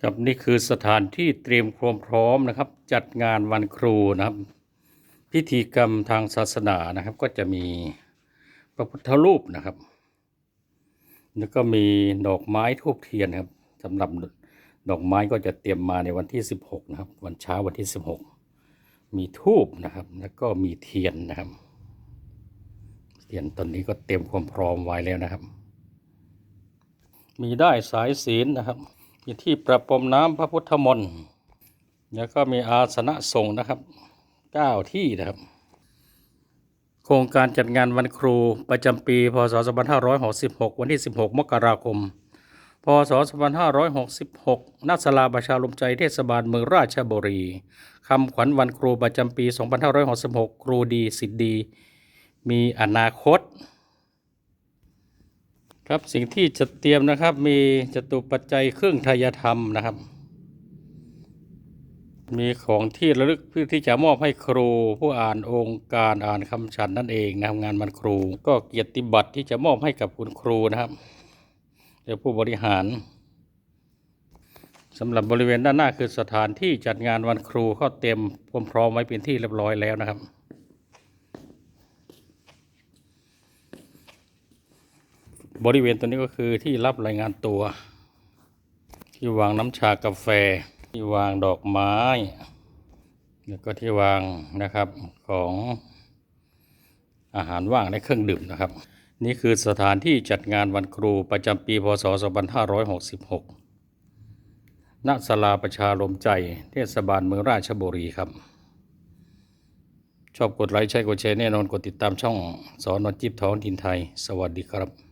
ครับนี่คือสถานที่เตรียมความพร้อมนะครับ จัดงานวันครูนะครับ พิธีกรรมทางศาสนานะครับ ก็จะมีพระพุทธรูปนะครับ แล้วก็มีดอกไม้ทูบเทียนครับสำหรับดอกไม้ก็จะเตรียมมาในวันที่ 16 นะครับ วันเช้าวันที่ 16 มีทูบนะครับ แล้วก็มีเทียนนะครับ เทียนตอนนี้ก็เตรียมความพร้อมไว้แล้วนะครับ มีได้สายศีลนะครับ มีที่ประพรมน้ำพระพุทธมนต์แล้วก็มีอาสนะสงฆ์นะครับเก้าที่นะครับ โครงการจัดงานวันครูประจำปี พศ 2566 วันที่ 16 มกราคม พศ 2566ณศาลาประชาลมใจเทศบาลเมืองราชบุรีคำขวัญวันครูประจำปี 2566 ครูดีสิทธิ์ดี มีอนาคต ครับสิ่งที่จะเตรียมนะครับมีจตุปัจจัยเครื่องทายธรรมนะครับ มีของที่ระลึกเพื่อที่จะมอบให้ครู ผู้อ่านองค์การอ่านคำฉันนั่นเองนะครับงานวันครู ก็เกียรติบัตรที่จะมอบให้กับคุณครูนะครับเดี๋ยวผู้บริหารสำหรับบริเวณด้านหน้าคือสถานที่จัดงานวันครูเขาเตรียมความพร้อมไว้เป็นที่เรียบร้อยแล้วนะครับ บริเวณตัวนี้ก็คือที่รับรายงานตัว ที่วางน้ำชากาแฟ ที่วางดอกไม้ แล้วก็ที่วางนะครับของอาหารว่างและเครื่องดื่มนะครับ นี่คือสถานที่จัดงานวันครูประจำปีพศ 2566 ณ ศาลาประชาลมใจ เทศบาลเมืองราชบุรีครับ ชอบกดไลค์ใช้กดแชร์แน่นอนกดติดตามช่องสอนอจิบท้องทินไทย สวัสดีครับ